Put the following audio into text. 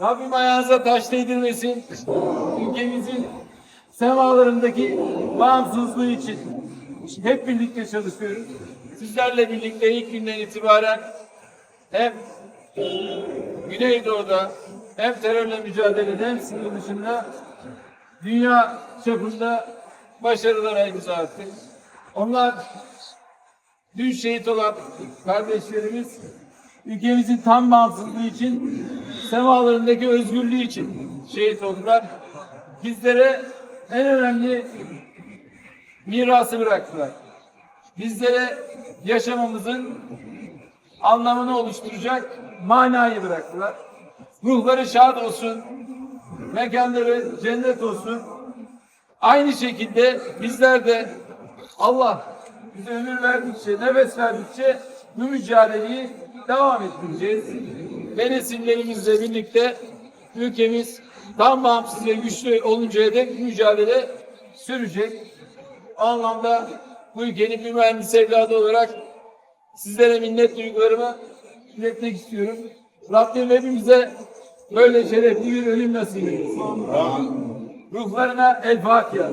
Rabbim ayağınıza taş değdirmesin. Ülkemizin semalarındaki bağımsızlığı için hep birlikte çalışıyoruz. Sizlerle birlikte ilk günden itibaren hem Güneydoğu'da hem terörle mücadelede hem sınır dışında dünya çapında başarılara imza attık. Onlar dün şehit olan kardeşlerimiz ülkemizin tam bağımsızlığı için semalarındaki özgürlüğü için şehit oldular. Bizlere en önemli mirası bıraktılar. Bizlere yaşamamızın anlamını oluşturacak manayı bıraktılar. Ruhları şad olsun, mekanları cennet olsun. Aynı şekilde bizler de Allah bize ömür verdikçe, nefes verdikçe bu mücadeleyi devam ettireceğiz. Ve nesillerimizle birlikte ülkemiz tam bağımsız ve güçlü oluncaya dek mücadele sürecek. O anlamda bu ülkenin bir mühendis evladı olarak sizlere minnet duygularımı iletmek istiyorum. Rabbim hepimize böyle şerefli bir ölüm nasip etsin. Ruhlarına El Fatiha.